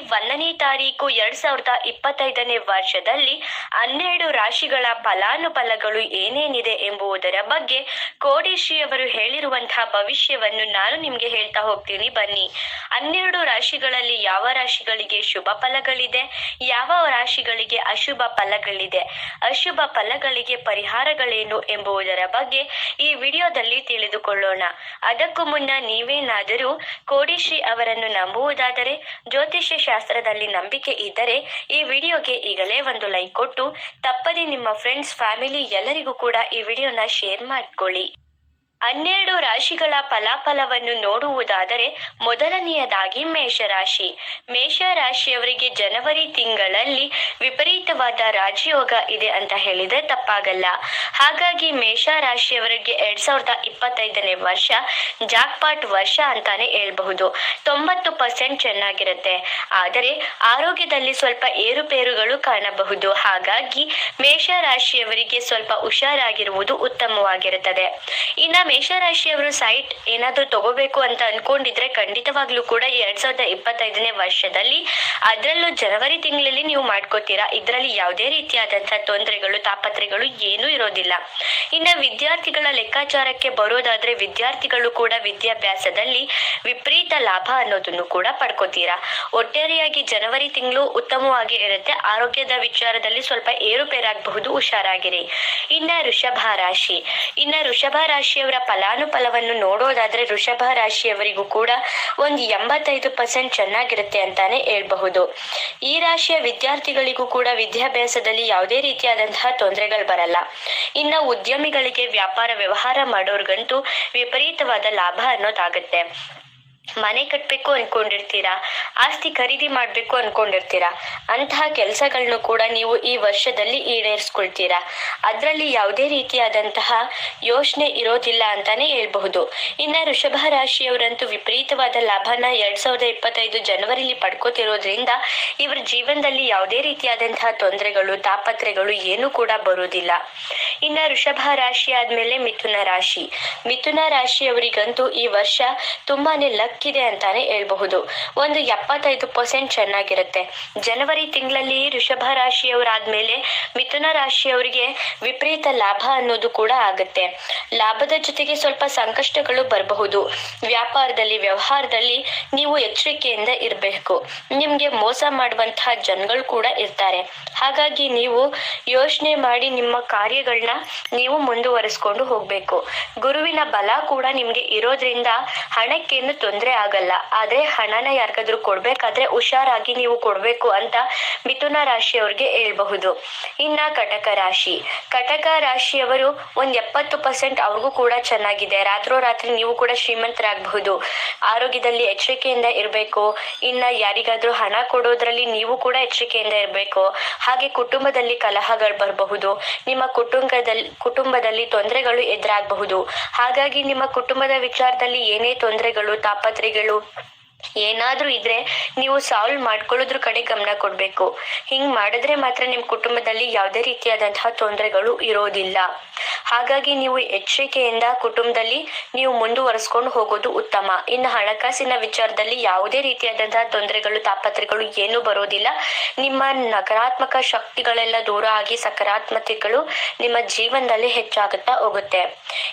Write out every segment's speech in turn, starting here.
ಒಂದನೇ ತಾರೀಕು ಎರಡ್ ಸಾವಿರದ ಇಪ್ಪತ್ತೈದನೇ ವರ್ಷದಲ್ಲಿ ಹನ್ನೆರಡು ರಾಶಿಗಳ ಫಲಾನುಫಲಗಳು ಏನೇನಿದೆ ಎಂಬುದರ ಬಗ್ಗೆ ಕೋಡಿಶ್ರೀ ಅವರು ಹೇಳಿರುವಂತಹ ಭವಿಷ್ಯವನ್ನು ನಾನು ನಿಮ್ಗೆ ಹೇಳ್ತಾ ಹೋಗ್ತೀನಿ. ಬನ್ನಿ. ಹನ್ನೆರಡು ರಾಶಿಗಳಲ್ಲಿ ಯಾವ ರಾಶಿಗಳಿಗೆ ಶುಭ ಫಲಗಳಿದೆ? ಯಾವ ರಾಶಿಗಳಿಗೆ ಅಶುಭ ಫಲಗಳಿದೆ? ಅಶುಭ ಫಲಗಳಿಗೆ ಪರಿಹಾರಗಳೇನು ಎಂಬುದರ ಬಗ್ಗೆ ಈ ವಿಡಿಯೋದಲ್ಲಿ ತಿಳಿದುಕೊಳ್ಳೋಣ. ಅದಕ್ಕೂ ಮುನ್ನ ನೀವೇನಾದರೂ ಕೋಡಿಶ್ರೀ ಅವರನ್ನು ನಂಬುವುದಾದರೆ ಜ್ಯೋತಿಷ್ಯ ಶಾಸ್ತ್ರದಲ್ಲಿ ನಂಬಿಕೆ ಇದ್ದರೆ ಈ ವಿಡಿಯೋಗೆ ಈಗಲೇ ಒಂದು ಲೈಕ್ ಕೊಟ್ಟು ತಪ್ಪದೆ ನಿಮ್ಮ ಫ್ರೆಂಡ್ಸ್ ಫ್ಯಾಮಿಲಿ ಎಲ್ಲರಿಗೂ ಕೂಡ ಈ ವಿಡಿಯೋನ ಶೇರ್ ಮಾಡ್ಕೊಳ್ಳಿ. ಹನ್ನೆರಡು ರಾಶಿಗಳ ಫಲಾಫಲವನ್ನು ನೋಡುವುದಾದರೆ ಮೊದಲನೆಯದಾಗಿ ಮೇಷರಾಶಿ. ಮೇಷರಾಶಿಯವರಿಗೆ ಜನವರಿ ತಿಂಗಳಲ್ಲಿ ವಿಪರೀತವಾದ ರಾಜಯೋಗ ಇದೆ ಅಂತ ಹೇಳಿದ್ರೆ ತಪ್ಪಾಗಲ್ಲ. ಹಾಗಾಗಿ ಮೇಷರಾಶಿಯವರಿಗೆ ಎರಡ್ ಸಾವಿರದ ಇಪ್ಪತ್ತೈದನೇ ವರ್ಷ ಜಾಕ್ಪಾಟ್ ವರ್ಷ ಅಂತಾನೆ ಹೇಳ್ಬಹುದು. ತೊಂಬತ್ತು ಪರ್ಸೆಂಟ್ ಚೆನ್ನಾಗಿರುತ್ತೆ. ಆದರೆ ಆರೋಗ್ಯದಲ್ಲಿ ಸ್ವಲ್ಪ ಏರುಪೇರುಗಳು ಕಾಣಬಹುದು. ಹಾಗಾಗಿ ಮೇಷರಾಶಿಯವರಿಗೆ ಸ್ವಲ್ಪ ಹುಷಾರಾಗಿರುವುದು ಉತ್ತಮವಾಗಿರುತ್ತದೆ. ಇನ್ನ ಮೇಷರಾಶಿಯವರು ಸೈಟ್ ಏನಾದರೂ ತಗೋಬೇಕು ಅಂತ ಅನ್ಕೊಂಡಿದ್ರೆ ಖಂಡಿತವಾಗ್ಲೂ ಕೂಡ ಎರಡ್ ಸಾವಿರದ ಇಪ್ಪತ್ತೈದನೇ ವರ್ಷದಲ್ಲಿ ಅದರಲ್ಲೂ ಜನವರಿ ತಿಂಗಳಲ್ಲಿ ನೀವು ಮಾಡ್ಕೋತೀರಾ? ಇದರಲ್ಲಿ ಯಾವುದೇ ರೀತಿಯಾದಂತಹ ತೊಂದರೆಗಳು ತಾಪತ್ರೆಗಳು ಏನೂ ಇರೋದಿಲ್ಲ. ಇನ್ನ ವಿದ್ಯಾರ್ಥಿಗಳ ಲೆಕ್ಕಾಚಾರಕ್ಕೆ ಬರೋದಾದ್ರೆ ವಿದ್ಯಾರ್ಥಿಗಳು ಕೂಡ ವಿದ್ಯಾಭ್ಯಾಸದಲ್ಲಿ ವಿಪರೀತ ಲಾಭ ಅನ್ನೋದನ್ನು ಕೂಡ ಪಡ್ಕೋತೀರಾ? ಒಟ್ಟಾರೆಯಾಗಿ ಜನವರಿ ತಿಂಗಳು ಉತ್ತಮವಾಗಿ ಇರುತ್ತೆ. ಆರೋಗ್ಯದ ವಿಚಾರದಲ್ಲಿ ಸ್ವಲ್ಪ ಏರುಪೇರಾಗಬಹುದು, ಹುಷಾರಾಗಿರಿ. ಇನ್ನ ಋಷಭ ರಾಶಿ. ಇನ್ನ ಋಷಭ ರಾಶಿಯವರ ಫಲಾನುಫಲವನ್ನು ನೋಡೋದಾದ್ರೆ ವೃಷಭ ರಾಶಿಯವರಿಗೂ ಕೂಡ ಒಂದು ಎಂಬತ್ತೈದು ಪರ್ಸೆಂಟ್ ಚೆನ್ನಾಗಿರುತ್ತೆ ಅಂತಾನೆ ಹೇಳ್ಬಹುದು. ಈ ರಾಶಿಯ ವಿದ್ಯಾರ್ಥಿಗಳಿಗೂ ಕೂಡ ವಿದ್ಯಾಭ್ಯಾಸದಲ್ಲಿ ಯಾವುದೇ ರೀತಿಯಾದಂತಹ ತೊಂದರೆಗಳು ಬರಲ್ಲ. ಇನ್ನ ಉದ್ಯಮಿಗಳಿಗೆ ವ್ಯಾಪಾರ ವ್ಯವಹಾರ ಮಾಡೋರ್ಗಂತೂ ವಿಪರೀತವಾದ ಲಾಭ ಅನ್ನೋದಾಗುತ್ತೆ. ಮನೆ ಕಟ್ಟಬೇಕು ಅನ್ಕೊಂಡಿರ್ತೀರಾ? ಆಸ್ತಿ ಖರೀದಿ ಮಾಡಬೇಕು ಅನ್ಕೊಂಡಿರ್ತೀರಾ? ಅಂತಹ ಕೆಲಸಗಳನ್ನು ಕೂಡ ನೀವು ಈ ವರ್ಷದಲ್ಲಿ ಈಡೇರಿಸ್ಕೊಳ್ತೀರಾ? ಅದರಲ್ಲಿ ಯಾವುದೇ ರೀತಿಯಾದಂತಹ ಯೋಚನೆ ಇರೋದಿಲ್ಲ ಅಂತಾನೆ ಹೇಳ್ಬಹುದು. ಇನ್ನ ಋಷಭ ರಾಶಿಯವರಂತೂ ವಿಪರೀತವಾದ ಲಾಭನ ಎರಡ್ ಸಾವಿರದ ಇಪ್ಪತ್ತೈದು ಜನವರಿಲಿ ಪಡ್ಕೋತಿರೋದ್ರಿಂದ ಇವರ ಜೀವನದಲ್ಲಿ ಯಾವುದೇ ರೀತಿಯಾದಂತಹ ತೊಂದರೆಗಳು ತಾಪತ್ರೆಗಳು ಏನು ಕೂಡ ಬರುವುದಿಲ್ಲ ಇನ್ನ ಋಷಭ ರಾಶಿ ಆದ್ಮೇಲೆ ಮಿಥುನ ರಾಶಿ. ಮಿಥುನ ರಾಶಿಯವರಿಗಂತೂ ಈ ವರ್ಷ ತುಂಬಾನೇ ಲಕ್ ಇದೆ ಅಂತಾನೆ ಹೇಳ್ಬಹುದು. ಒಂದು ಎಪ್ಪತ್ತೈದು ಪರ್ಸೆಂಟ್ ಚೆನ್ನಾಗಿರುತ್ತೆ. ಜನವರಿ ತಿಂಗಳಲ್ಲಿ ಋಷಭ ರಾಶಿಯವರಾದ್ಮೇಲೆ ಮಿಥುನ ರಾಶಿಯವರಿಗೆ ವಿಪರೀತ ಲಾಭ ಅನ್ನೋದು ಕೂಡ ಆಗುತ್ತೆ. ಲಾಭದ ಜೊತೆಗೆ ಸ್ವಲ್ಪ ಸಂಕಷ್ಟಗಳು ಬರಬಹುದು. ವ್ಯಾಪಾರದಲ್ಲಿ, ವ್ಯವಹಾರದಲ್ಲಿ ನೀವು ಎಚ್ಚರಿಕೆಯಿಂದ ಇರಬೇಕು. ನಿಮ್ಗೆ ಮೋಸ ಮಾಡುವಂತಹ ಜನಗಳು ಕೂಡ ಇರ್ತಾರೆ. ಹಾಗಾಗಿ ನೀವು ಯೋಚನೆ ಮಾಡಿ ನಿಮ್ಮ ಕಾರ್ಯಗಳನ್ನ ನೀವು ಮುಂದುವರಿಸ್ಕೊಂಡು ಹೋಗ್ಬೇಕು. ಗುರುವಿನ ಬಲ ಕೂಡ ನಿಮ್ಗೆ ಇರೋದ್ರಿಂದ ಹಣಕ್ಕೇನು ತೊಂದರೆ ಆಗಲ್ಲ. ಆದ್ರೆ ಹಣನ ಯಾರಿಗಾದ್ರೂ ಕೊಡ್ಬೇಕಾದ್ರೆ ಹುಷಾರಾಗಿ ನೀವು ಕೊಡ್ಬೇಕು ಅಂತ ಮಿಥುನ ರಾಶಿಯವ್ರಿಗೆ ಹೇಳ್ಬಹುದು. ಇನ್ನ ಕಟಕ ರಾಶಿ. ಕಟಕ ರಾಶಿಯವರು ಒಂದ್ ಎಪ್ಪತ್ತು ಪರ್ಸೆಂಟ್ ಅವ್ರಿಗೂ ಕೂಡ ಚೆನ್ನಾಗಿದೆ. ರಾತ್ರೋರಾತ್ರಿ ನೀವು ಕೂಡ ಶ್ರೀಮಂತರಾಗಬಹುದು. ಆರೋಗ್ಯದಲ್ಲಿ ಎಚ್ಚರಿಕೆಯಿಂದ ಇರಬೇಕು. ಇನ್ನ ಯಾರಿಗಾದ್ರೂ ಹಣ ಕೊಡೋದ್ರಲ್ಲಿ ನೀವು ಕೂಡ ಎಚ್ಚರಿಕೆಯಿಂದ ಇರಬೇಕು. ಹಾಗೆ ಕುಟುಂಬದಲ್ಲಿ ಕಲಹಗಳು ಬರಬಹುದು. ನಿಮ್ಮ ಕುಟುಂಬದಲ್ಲಿ ಕುಟುಂಬದಲ್ಲಿ ತೊಂದರೆಗಳು ಎದುರಾಗಬಹುದು. ಹಾಗಾಗಿ ನಿಮ್ಮ ಕುಟುಂಬದ ವಿಚಾರದಲ್ಲಿ ಏನೇ ತೊಂದರೆಗಳು ತಾಪತ್ರೆಗಳು ಏನಾದ್ರೂ ಇದ್ರೆ ನೀವು ಸಾಲ್ವ್ ಮಾಡ್ಕೊಳ್ಳೋದ್ರ ಕಡೆ ಗಮನ ಕೊಡ್ಬೇಕು. ಹಿಂಗ್ ಮಾಡಿದ್ರೆ ಮಾತ್ರ ನಿಮ್ ಕುಟುಂಬದಲ್ಲಿ ಯಾವುದೇ ರೀತಿಯಾದಂತಹ ತೊಂದರೆಗಳು ಇರೋದಿಲ್ಲ. ಹಾಗಾಗಿ ನೀವು ಎಚ್ಚರಿಕೆಯಿಂದ ಕುಟುಂಬದಲ್ಲಿ ನೀವು ಮುಂದುವರೆಸ್ಕೊಂಡು ಹೋಗೋದು ಉತ್ತಮ. ಇನ್ನು ಹಣಕಾಸಿನ ವಿಚಾರದಲ್ಲಿ ಯಾವುದೇ ರೀತಿಯಾದಂತಹ ತೊಂದರೆಗಳು ತಾಪತ್ರೆಗಳು ಏನು ಬರೋದಿಲ್ಲ. ನಿಮ್ಮ ನಕಾರಾತ್ಮಕ ಶಕ್ತಿಗಳೆಲ್ಲ ದೂರ ಆಗಿ ಸಕಾರಾತ್ಮಕತೆಗಳು ನಿಮ್ಮ ಜೀವನದಲ್ಲಿ ಹೆಚ್ಚಾಗುತ್ತಾ ಹೋಗುತ್ತೆ.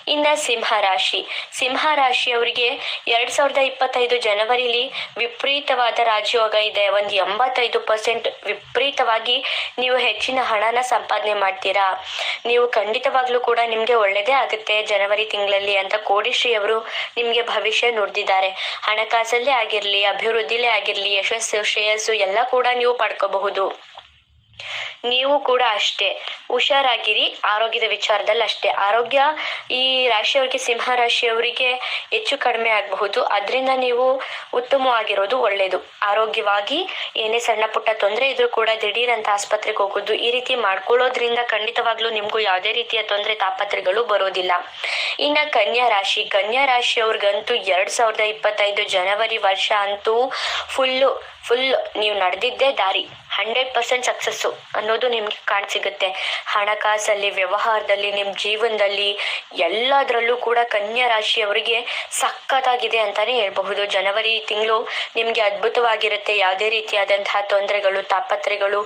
ಇನ್ನ ಸಿಂಹ ರಾಶಿ. ಸಿಂಹ ರಾಶಿಯವರಿಗೆ ಎರಡ್ ಸಾವಿರದ ಇಪ್ಪತ್ತೈದು ಜನವರಿಲಿ ವಿಪರೀತವಾದ ರಾಜಯೋಗ ಇದೆ. ಒಂದು ಎಂಬತ್ತೈದು ಪರ್ಸೆಂಟ್ ವಿಪರೀತವಾಗಿ ನೀವು ಹೆಚ್ಚಿನ ಹಣನ ಸಂಪಾದನೆ ಮಾಡ್ತೀರಾ? ನೀವು ಖಂಡಿತವಾಗ್ಲೂ ಕೂಡ ನಿಮ್ಗೆ ಒಳ್ಳೇದೇ ಆಗುತ್ತೆ ಜನವರಿ ತಿಂಗಳಲ್ಲಿ ಅಂತ ಕೋಡಿಶ್ರೀ ಅವರು ನಿಮ್ಗೆ ಭವಿಷ್ಯ ನುಡಿದಿದ್ದಾರೆ. ಹಣಕಾಸಲ್ಲೇ ಆಗಿರ್ಲಿ, ಅಭಿವೃದ್ಧಿಲೇ ಆಗಿರ್ಲಿ, ಯಶಸ್ಸು, ಶ್ರೇಯಸ್ಸು ಎಲ್ಲ ಕೂಡ ನೀವು ಪಡ್ಕೋಬಹುದು. ನೀವು ಕೂಡ ಅಷ್ಟೇ. ಹುಷಾರಾಗಿರಿ, ಆರೋಗ್ಯದ ವಿಚಾರದಲ್ಲಿ ಅಷ್ಟೇ. ಆರೋಗ್ಯ ಈ ರಾಶಿಯವರಿಗೆ, ಸಿಂಹ ರಾಶಿಯವರಿಗೆ ಹೆಚ್ಚು ಕಡಿಮೆ ಆಗಬಹುದು. ಅದರಿಂದ ನೀವು ಉತ್ತಮವಾಗಿರೋದು ಒಳ್ಳೆಯದು ಆರೋಗ್ಯವಾಗಿ ಏನೇ ಸಣ್ಣ ಪುಟ್ಟ ತೊಂದರೆ ಇದ್ರೂ ಕೂಡ ದಿಢೀರಂತ ಆಸ್ಪತ್ರೆಗೆ ಹೋಗೋದು ಈ ರೀತಿ ಮಾಡ್ಕೊಳ್ಳೋದ್ರಿಂದ ಖಂಡಿತವಾಗ್ಲೂ ನಿಮಗೂ ಯಾವುದೇ ರೀತಿಯ ತೊಂದರೆ ತಾಪತ್ರೆಗಳು ಬರೋದಿಲ್ಲ. ಇನ್ನ ಕನ್ಯಾ ರಾಶಿ. ಕನ್ಯಾ ರಾಶಿಯವ್ರಿಗಂತೂ ಎರಡ್ ಸಾವಿರದ ಇಪ್ಪತ್ತೈದು ಜನವರಿ ವರ್ಷ ಅಂತೂ ಫುಲ್ಲು ಫುಲ್ ನೀವು ನಡೆದಿದ್ದೇ ದಾರಿ. ಹಂಡ್ರೆಡ್ ಪರ್ಸೆಂಟ್ ಸಕ್ಸಸ್ಸು ಅನ್ನೋದು ನಿಮ್ಗೆ ಕಾಣಸಿಗುತ್ತೆ. ಹಣಕಾಸಲ್ಲಿ, ವ್ಯವಹಾರದಲ್ಲಿ ನಿಮ್ಮ ಜೀವನದಲ್ಲಿ ಎಲ್ಲದರಲ್ಲೂ ಕೂಡ ಕನ್ಯಾ ರಾಶಿಯವರಿಗೆ ಸಖತ್ತಾಗಿದೆ ಅಂತಾನೆ ಹೇಳ್ಬಹುದು. ಜನವರಿ ತಿಂಗಳು ನಿಮಗೆ ಅದ್ಭುತವಾಗಿರುತ್ತೆ. ಯಾವುದೇ ರೀತಿಯಾದಂತಹ ತೊಂದರೆಗಳು, ತಾಪತ್ರೆಗಳು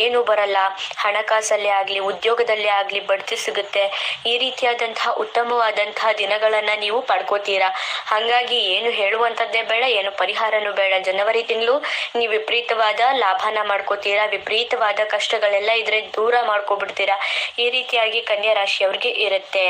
ಏನು ಬರಲ್ಲ. ಹಣಕಾಸಲ್ಲೇ ಆಗಲಿ, ಉದ್ಯೋಗದಲ್ಲೇ ಆಗಲಿ ಬಡ್ತಿ ಸಿಗುತ್ತೆ. ಈ ರೀತಿಯಾದಂತಹ ಉತ್ತಮವಾದಂತಹ ದಿನಗಳನ್ನು ನೀವು ಪಡ್ಕೋತೀರಾ? ಹಾಗಾಗಿ ಏನು ಹೇಳುವಂಥದ್ದೇ ಬೇಡ, ಏನು ಪರಿಹಾರನೂ ಬೇಡ. ಜನವರಿ ತಿಂಗಳು ನೀವು ವಿಪರೀತವಾದ ಲಾಭನ ಮಾಡ್ಕೋತೀರಾ ವಿಪರೀತವಾದ ಕಷ್ಟಗಳೆಲ್ಲ ಇದ್ರೆ ದೂರ ಮಾಡ್ಕೊಬಿಡ್ತೀರಾ? ಈ ರೀತಿಯಾಗಿ ಕನ್ಯಾ ರಾಶಿಯವ್ರಿಗೆ ಇರುತ್ತೆ.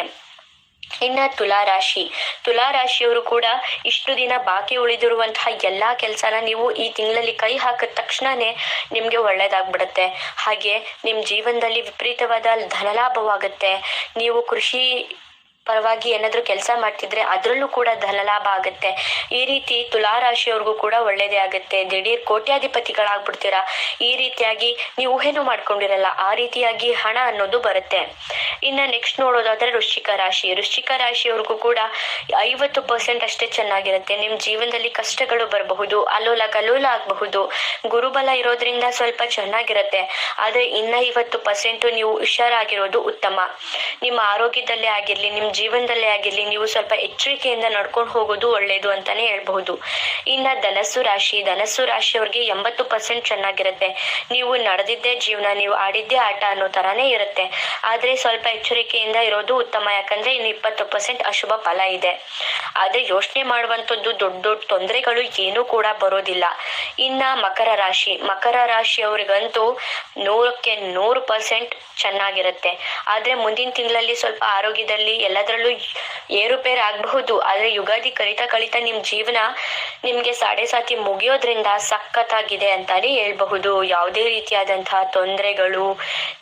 ಇನ್ನ ತುಲಾ ರಾಶಿ ತುಲಾ ರಾಶಿಯವರು ಕೂಡ ಇಷ್ಟು ದಿನ ಬಾಕಿ ಉಳಿದಿರುವಂತಹ ಎಲ್ಲಾ ಕೆಲಸನ ನೀವು ಈ ತಿಂಗಳಲ್ಲಿ ಕೈ ಹಾಕಿದ ತಕ್ಷಣನೇ ನಿಮ್ಗೆ ಒಳ್ಳೇದಾಗ್ಬಿಡುತ್ತೆ. ಹಾಗೆ ನಿಮ್ ಜೀವನದಲ್ಲಿ ವಿಪರೀತವಾದ ಧನಲಾಭವಾಗುತ್ತೆ. ನೀವು ಕೃಷಿ ಪರವಾಗಿ ಏನಾದರೂ ಕೆಲಸ ಮಾಡ್ತಿದ್ರೆ ಅದರಲ್ಲೂ ಕೂಡ ಧನಲಾಭ ಆಗುತ್ತೆ. ಈ ರೀತಿ ತುಲಾ ರಾಶಿಯವ್ರಿಗೂ ಕೂಡ ಒಳ್ಳೇದೇ ಆಗುತ್ತೆ. ದಿಢೀರ್ ಕೋಟ್ಯಾಧಿಪತಿಗಳಾಗ್ಬಿಡ್ತೀರಾ. ಈ ರೀತಿಯಾಗಿ ನೀವು ಊಹೆನೂ ಮಾಡ್ಕೊಂಡಿರಲ್ಲ. ಆ ರೀತಿಯಾಗಿ ಹಣ ಅನ್ನೋದು ಬರುತ್ತೆ. ಇನ್ನು ನೆಕ್ಸ್ಟ್ ನೋಡೋದಾದ್ರೆ ವೃಶ್ಚಿಕ ರಾಶಿ. ವೃಶ್ಚಿಕ ರಾಶಿಯವ್ರಿಗೂ ಕೂಡ ಐವತ್ತು ಪರ್ಸೆಂಟ್ ಅಷ್ಟೇ ಚೆನ್ನಾಗಿರುತ್ತೆ. ನಿಮ್ಮ ಜೀವನದಲ್ಲಿ ಕಷ್ಟಗಳು ಬರಬಹುದು, ಅಲೋಲ ಕಲೋಲ ಆಗಬಹುದು. ಗುರುಬಲ ಇರೋದ್ರಿಂದ ಸ್ವಲ್ಪ ಚೆನ್ನಾಗಿರುತ್ತೆ. ಆದರೆ ಇನ್ನ ಐವತ್ತು ಪರ್ಸೆಂಟ್ ನೀವು ಹುಷಾರಾಗಿರೋದು ಉತ್ತಮ. ನಿಮ್ಮ ಆರೋಗ್ಯದಲ್ಲೇ ಆಗಿರ್ಲಿ ನಿಮ್ಮ ಜೀವನದಲ್ಲೇ ಆಗಿರ್ಲಿ, ನೀವು ಸ್ವಲ್ಪ ಎಚ್ಚರಿಕೆಯಿಂದ ನಡ್ಕೊಂಡು ಹೋಗೋದು ಒಳ್ಳೆಯದು ಅಂತಾನೆ ಹೇಳ್ಬಹುದು. ಇನ್ನ ಧನಸ್ಸು ರಾಶಿ. ಧನಸ್ಸು ರಾಶಿಯವ್ರಿಗೆ ಎಂಬತ್ತು ಪರ್ಸೆಂಟ್ ಚೆನ್ನಾಗಿರುತ್ತೆ. ನೀವು ನಡೆದಿದ್ದೇ ಜೀವನ, ನೀವು ಆಡಿದ್ದೇ ಆಟ ಅನ್ನೋ ತರಾನೇ ಇರುತ್ತೆ. ಆದ್ರೆ ಸ್ವಲ್ಪ ಎಚ್ಚರಿಕೆಯಿಂದ ಇರೋದು ಉತ್ತಮ, ಯಾಕಂದ್ರೆ ಇನ್ನು ಇಪ್ಪತ್ತು ಪರ್ಸೆಂಟ್ ಅಶುಭ ಫಲ ಇದೆ. ಆದ್ರೆ ಯೋಚನೆ ಮಾಡುವಂತದ್ದು ದೊಡ್ಡ ದೊಡ್ಡ ತೊಂದರೆಗಳು ಏನೂ ಕೂಡ ಬರೋದಿಲ್ಲ. ಇನ್ನ ಮಕರ ರಾಶಿ, ಮಕರ ರಾಶಿಯವ್ರಿಗಂತೂ ನೂರಕ್ಕೆ ನೂರು ಪರ್ಸೆಂಟ್ ಚೆನ್ನಾಗಿರುತ್ತೆ. ಆದ್ರೆ ಮುಂದಿನ ತಿಂಗಳಲ್ಲಿ ಸ್ವಲ್ಪ ಆರೋಗ್ಯದಲ್ಲಿ ಎಲ್ಲದರಲ್ಲೂ ಏರುಪೇರು ಆಗಬಹುದು ಆದ್ರೆ ಯುಗಾದಿ ಕಲಿತಾ ಕಲಿತಾ ನಿಮ್ ಜೀವನ ನಿಮ್ಗೆ ಸಾಡೆ ಸಾತಿ ಮುಗಿಯೋದ್ರಿಂದ ಸಖತ್ತಾಗಿದೆ ಅಂತಾನೆ ಹೇಳ್ಬಹುದು. ಯಾವುದೇ ರೀತಿಯಾದಂತಹ ತೊಂದರೆಗಳು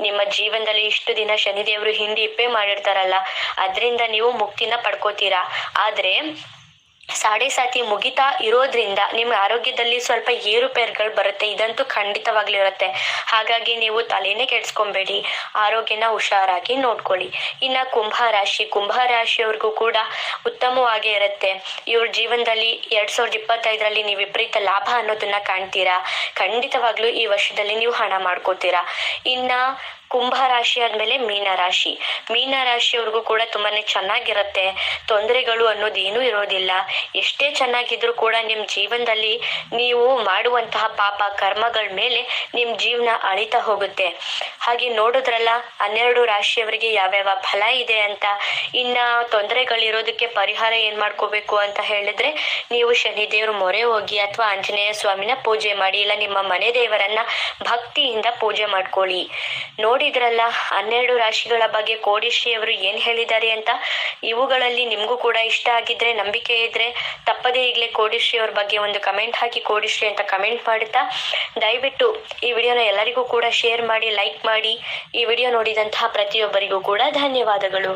ನಿಮ್ಮ ಜೀವನದಲ್ಲಿ ಇಷ್ಟು ದಿನ ಶನಿದೇವರು ಹಿಂದೆ ಇಪ್ಪೆ ಮಾಡಿರ್ತಾರಲ್ಲ, ಅದರಿಂದ ನೀವು ಮುಕ್ತಿನ ಪಡ್ಕೋತೀರಾ? ಆದ್ರೆ, ಸಾಡೆ ಸಾತಿ ಮುಗಿತಾ ಇರೋದ್ರಿಂದ ನಿಮ್ಮ ಆರೋಗ್ಯದಲ್ಲಿ ಸ್ವಲ್ಪ ಏರುಪೇರುಗಳು ಬರುತ್ತೆ, ಇದಂತೂ ಖಂಡಿತವಾಗ್ಲೂ ಇರುತ್ತೆ. ಹಾಗಾಗಿ ನೀವು ತಲೆನೇ ಕೆಡ್ಸ್ಕೊಬೇಡಿ, ಆರೋಗ್ಯನ ಹುಷಾರಾಗಿ ನೋಡ್ಕೊಳ್ಳಿ. ಇನ್ನ ಕುಂಭ ರಾಶಿ, ಕುಂಭ ರಾಶಿಯವ್ರಿಗೂ ಕೂಡ ಉತ್ತಮವಾಗೇ ಇರುತ್ತೆ. ಇವ್ರ ಜೀವನದಲ್ಲಿ ಎರಡ್ ಸಾವಿರದ ಇಪ್ಪತ್ತೈದರಲ್ಲಿ ನೀವು ವಿಪರೀತ ಲಾಭ ಅನ್ನೋದನ್ನ ಕಾಣ್ತೀರಾ? ಖಂಡಿತವಾಗ್ಲೂ ಈ ವರ್ಷದಲ್ಲಿ ನೀವು ಹಣ ಮಾಡ್ಕೋತೀರಾ? ಇನ್ನ ಕುಂಭ ರಾಶಿ ಆದ್ಮೇಲೆ ಮೀನ ರಾಶಿ. ಮೀನ ರಾಶಿಯವ್ರಿಗೂ ಕೂಡ ತುಂಬಾನೇ ಚೆನ್ನಾಗಿರುತ್ತೆ. ತೊಂದರೆಗಳು ಅನ್ನೋದು ಏನೂ ಇರೋದಿಲ್ಲ. ಎಷ್ಟೇ ಚೆನ್ನಾಗಿದ್ರು ಕೂಡ ನಿಮ್ಮ ಜೀವನದಲ್ಲಿ ನೀವು ಮಾಡುವಂತಹ ಪಾಪ, ಕರ್ಮಗಳ ಮೇಲೆ ನಿಮ್ಮ ಜೀವನ ಅಳಿತಾ ಹೋಗುತ್ತೆ. ಹಾಗೆ ನೋಡಿದ್ರಲ್ಲ, ಹನ್ನೆರಡು ರಾಶಿಯವರಿಗೆ ಯಾವ್ಯಾವ ಫಲ ಇದೆ ಅಂತ. ಇನ್ನ ತೊಂದರೆಗಳಿರೋದಕ್ಕೆ ಪರಿಹಾರ ಏನ್ ಮಾಡ್ಕೋಬೇಕು ಅಂತ ಹೇಳಿದ್ರೆ, ನೀವು ಶನಿದೇವ್ರ ಮೊರೆ ಹೋಗಿ ಅಥವಾ ಆಂಜನೇಯ ಸ್ವಾಮಿನ ಪೂಜೆ ಮಾಡಿ, ಇಲ್ಲ ನಿಮ್ಮ ಮನೆ ದೇವರನ್ನ ಭಕ್ತಿಯಿಂದ ಪೂಜೆ ಮಾಡ್ಕೊಳ್ಳಿ. ನೋಡಿದ್ರಲ್ಲ, ಹನ್ನೆರಡು ರಾಶಿಗಳ ಬಗ್ಗೆ ಕೋಡಿಶ್ರೀಯವರು ಏನ್ ಹೇಳಿದ್ದಾರೆ ಅಂತ. ಇವುಗಳಲ್ಲಿ ನಿಮ್ಗೂ ಕೂಡ ಇಷ್ಟ ಆಗಿದ್ರೆ, ನಂಬಿಕೆ ಇದ್ರೆ, ತಪ್ಪದೇ ಈಗಲೇ ಕೋಡಿಶ್ರೀ ಅವ್ರ ಬಗ್ಗೆ ಒಂದು ಕಮೆಂಟ್ ಹಾಕಿ, ಕೋಡಿಶ್ರೀ ಅಂತ ಕಮೆಂಟ್ ಮಾಡುತ್ತಾ. ದಯವಿಟ್ಟು ಈ ವಿಡಿಯೋನ ಎಲ್ಲರಿಗೂ ಕೂಡ ಶೇರ್ ಮಾಡಿ, ಲೈಕ್ ಮಾಡಿ ಈ ವಿಡಿಯೋ ನೋಡಿದಂತಹ ಪ್ರತಿಯೊಬ್ಬರಿಗೂ ಕೂಡ ಧನ್ಯವಾದಗಳು.